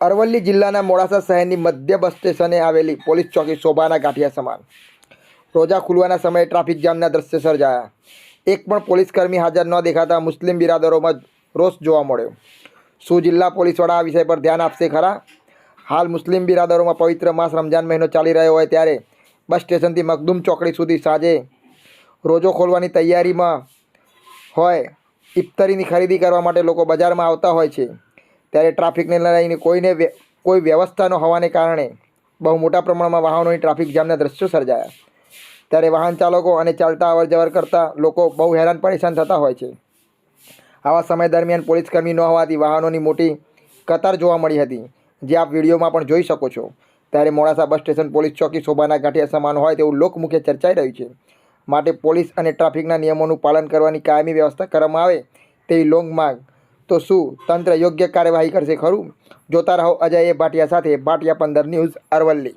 અરવલ્લી જિલ્લાના મોડાસા શહેરની મધ્ય બસ સ્ટેશને આવેલી પોલીસ ચોકી શોભાના ગાંઠિયા સમાન. રોજા ખુલવાના સમયે ટ્રાફિક જામના દ્રશ્ય સર્જાયા. એક પણ પોલીસ કર્મી હાજર ન દેખાતા મુસ્લિમ બિરાદરોમાં રોષ જોવા મળ્યો. શું જિલ્લા પોલીસ વડા આ વિષય પર ધ્યાન આપશે ખરા? હાલ મુસ્લિમ બિરાદરોમાં પવિત્ર માસ રમજાન મહિનો ચાલી રહ્યો હોય ત્યારે બસ સ્ટેશનથી મખદુમ ચોકડી સુધી સાંજે રોજો ખોલવાની તૈયારીમાં હોય, ઇફતારીની ખરીદી કરવા માટે લોકો બજારમાં આવતા હોય છે. ત્યારે ટ્રાફિકને લઈને કોઈને કોઈ વ્યવસ્થા ન હોવાને કારણે બહુ મોટા પ્રમાણમાં વાહનોની ટ્રાફિક જામના દ્રશ્યો સર્જાયા. ત્યારે વાહન ચાલકો અને ચાલતા અવર જવર કરતા લોકો બહુ હેરાન પરેશાન થતા હોય છે. આવા સમય દરમિયાન પોલીસ કર્મી ન હોવાથી વાહનોની મોટી કતાર જોવા મળી હતી, જે આપ વિડીયોમાં પણ જોઈ શકો છો. ત્યારે મોડાસા બસ સ્ટેશન પોલીસ ચોકી શોભાના ગાંઠિયા સમાન હોય તેવું લોકમુખે ચર્ચાઈ રહ્યું છે. માટે પોલીસ અને ટ્રાફિકના નિયમોનું પાલન કરવાની કાયમી વ્યવસ્થા કરવામાં આવે તેવી લોંગ માંગ તો શું તંત્ર યોગ્ય કાર્યવાહી કરશે ખરું? જોતા રહો અજય ભાટિયા સાથે ભાટિયા પંદર ન્યૂઝ અરવલ્લી.